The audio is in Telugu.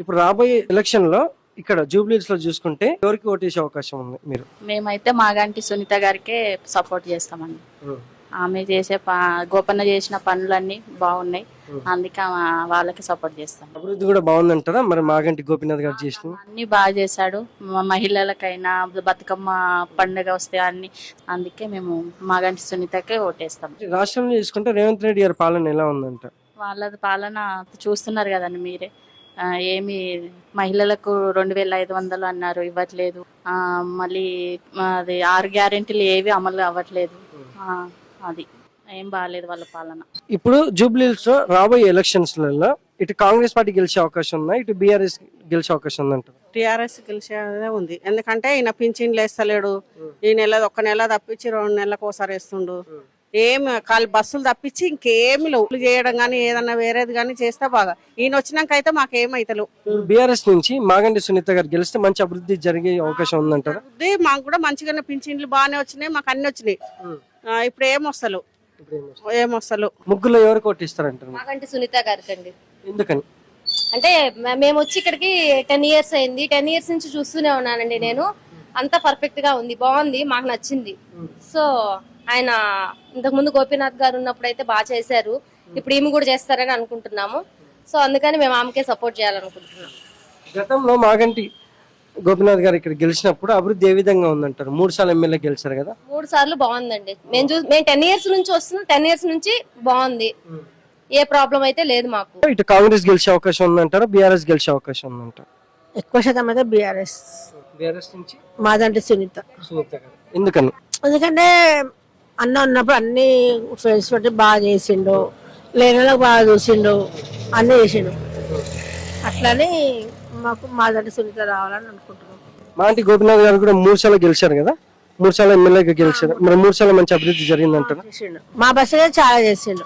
ఇప్పుడు రాబోయే ఎలక్షన్లో ఇక్కడ జూబ్లీస్లో చూసుకుంటే ఎవరికి ఓటేసే అవకాశం ఉంది మీరు? మేమైతే మాగంటి సునీత గారికే సపోర్ట్ చేస్తామండి. ఆమె చేసే ప గోపన్న చేసిన పనులన్నీ బాగున్నాయి. అందుకే ఆ- వాళ్ళకి సపోర్ట్ చేస్తాం. అభివృద్ధి కూడా బాగుందంటారా? మరి మాగంటి గోపీనాథ్ గారు చేసిన? అన్ని బాగా చేశాడు. మ- మహిళలకైనా బతుకమ్మ పండుగ వస్తే అన్ని అందుకే మేము మాగంటి సునీతకే ఓటేస్తాం. రాష్ట్రంలో చూసుకుంటే రేవంత్ రెడ్డి గారి పాలన ఎలా ఉందంట? వాళ్ళ పాలన చూస్తున్నారు కదండి మీరే. ఏమి మహిళలకు రెండు వేల ఐదు వందలు అన్నారు ఇవ్వట్లేదు. ఆ, మళ్ళీ అది ఆరు గ్యారెంటీలు ఏవి అమలు అవ్వట్లేదు. ఆ, అది ఏం బాగాలేదు వాళ్ళ పాలన. ఇప్పుడు జూబ్లీస్లో రాబోయే ఎలక్షన్స్లలో ఇటు కాంగ్రెస్ పార్టీ గెలిచే అవకాశం ఉందా ఇటు బీఆర్ఎస్ గెలిచే అవకాశం ఉందంట టీఆర్ఎస్ గెలిచేదే ఉంది. ఎందుకంటే ఈయన పింఛన్లు వేస్తలేడు. ఈ నెల ఒక్క నెల తప్పించి రెండు నెలలకు ఒకసారి వేస్తుండు. ఏం కాలు బస్సులు తప్పించి ఇంకేమి లేవు. చేయడం కానీ ఏదన్నా వేరేది కానీ చేస్తే బాగా. ఈయన వచ్చినాక అయితే మాకేమైతలేవు. బీఆర్ఎస్ నుంచి మాగంటి సునీత గారు గెలిస్తే మంచి అభివృద్ధి జరిగే అవకాశం ఉందంటారా? ఇది మాకు కూడా మంచిగానే పింఛన్లు బాగానే వచ్చినాయి మాకు అన్ని వచ్చినాయి. ఆ, ఇప్పుడు ఏం వస్తలు ఏం వస్తలు ముగ్గులో ఎవరికి ఓటిస్తారంటారు మాకంటే సునీత గారికి అండి ఎందుకని? అంటే మే- మేము వచ్చి ఇక్కడికి టెన్ ఇయర్స్ అయింది. టెన్ ఇయర్స్ నుంచి చూస్తూనే ఉన్నానండి నేను. అంతా పర్ఫెక్ట్గా ఉంది బాగుంది మాకు నచ్చింది. సో ఆయన ఇంతకు ముందు గోపీనాథ్ గారు ఉన్నప్పుడు అయితే బాగా చేశారు. ఇప్పుడు ఈమె కూడా చేస్తారని అనుకుంటున్నాము. సో అందుకని మేము ఆమెకే సపోర్ట్ చేయాలనుకుంటున్నాం. గతంలో మాగంటి గోపీనాథ్ గారు ఇక్కడ గెలిచినప్పుడు అభివృద్ధి ఏ విధంగా ఉందంటారు? మూడు సార్లు ఎమ్మెల్యే గెలిచారు కదా? మూడు సార్లు బాగుందండి. మేము చూ మేము టెన్ ఇయర్స్ నుంచి వస్తున్నాం. టెన్ ఇయర్స్ నుంచి బాగుంది. ఏ ప్రాబ్లం అయితే లేదు మాకు. ఇటు కాంగ్రెస్ గెలిచే అవకాశం ఉందంటారా? బీఆర్ఎస్ గెలిచే అవకాశం ఉందంటారు? ఎక్కువ శాతం అయితే బీఆర్ఎస్. బీఆర్ఎస్ నుంచి? మాదంటే సునీత. సునీత గారు. ఎందుకని? ఎందుకంటే అన్న ఉన్నప్పుడు అన్ని ఫ్రెండ్స్ బట్టి బాగా చేసిండు లేని బాగా చూసిండు అన్నీ చేసిండు. అట్లని మాకు మాదంటే సునీత రావాలని అనుకుంటున్నాం. మాంటి గోపీనాథ్ గారు కూడా మూడు సార్లు గెలిచారు కదా? మూడు సార్లు ఎమ్మెల్యేగా గెలిచారు. మరి మూడు సార్లు మంచి అభివృద్ధి జరిగిందంటారు? మా బస్సు చాలా చేసిండు.